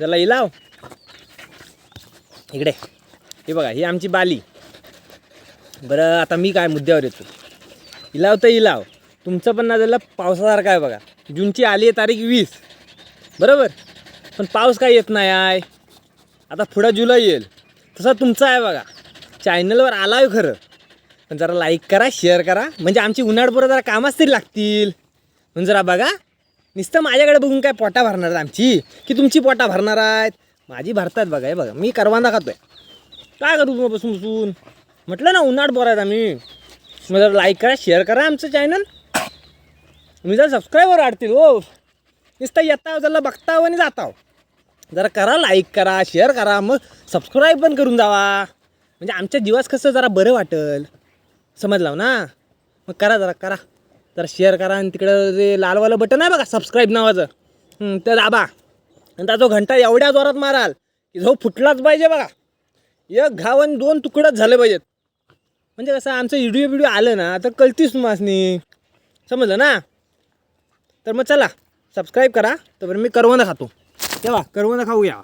त्याला इलाव इकडे. हे बघा ही आमची बाली. बरं आता मी काय मुद्द्यावर येतो? इलाव तर इलाव तुमचं पण ना झालं पावसासारखं आहे बघा. जूनची आली आहे तारीख वीस. बरोबर? पण पाऊस काय येत नाही आहे. आता पुढं जुलै येईल. तसं तुमचा आहे बघा. चॅनलवर आला आहे खरं. पण जरा लाईक करा शेअर करा. म्हणजे आमची उन्हाळपुरं जरा कामाच तरी लागतील. म्हणून जरा बघा. नुसतं माझ्याकडे बघून काय पोटा भरणार आहेत आमची? की तुमची पोटा भरणार आहेत? माझी भरतात बघा हे बघा मी करवांदा खातोय. काय करू तुम्हाला बसून बसून म्हटलं ना उन्हाळ बोरायत आम्ही. मग लाईक करा शेअर करा आमचं चॅनल मी जर सबस्क्रायबर वाढतील हो. नुसतं येता जरा बघता आणि जाता जरा करा लाईक करा शेअर करा मग सबस्क्राईब पण करून जावा. म्हणजे आमच्या जीवास कसं जरा बरं वाटेल. समजलाव ना? मग करा जरा करा. तर शेअर करा आणि तिकडं जे लालवालं बटन आहे बघा सबस्क्राईब नावाचं. ते दाबा. आणि त्याचा घंटा एवढ्या जोरात माराल की जो फुटलाच पाहिजे बघा. एक घाव आणि दोन तुकडंच झाले पाहिजेत. म्हणजे कसं आमचं व्हिडिओ व्हिडिओ आलं ना तर कळतीच मासनी. समजलं ना? तर मग चला सबस्क्राईब करा. तर मी करवंद खातो. तेव्हा करवंद खाऊया.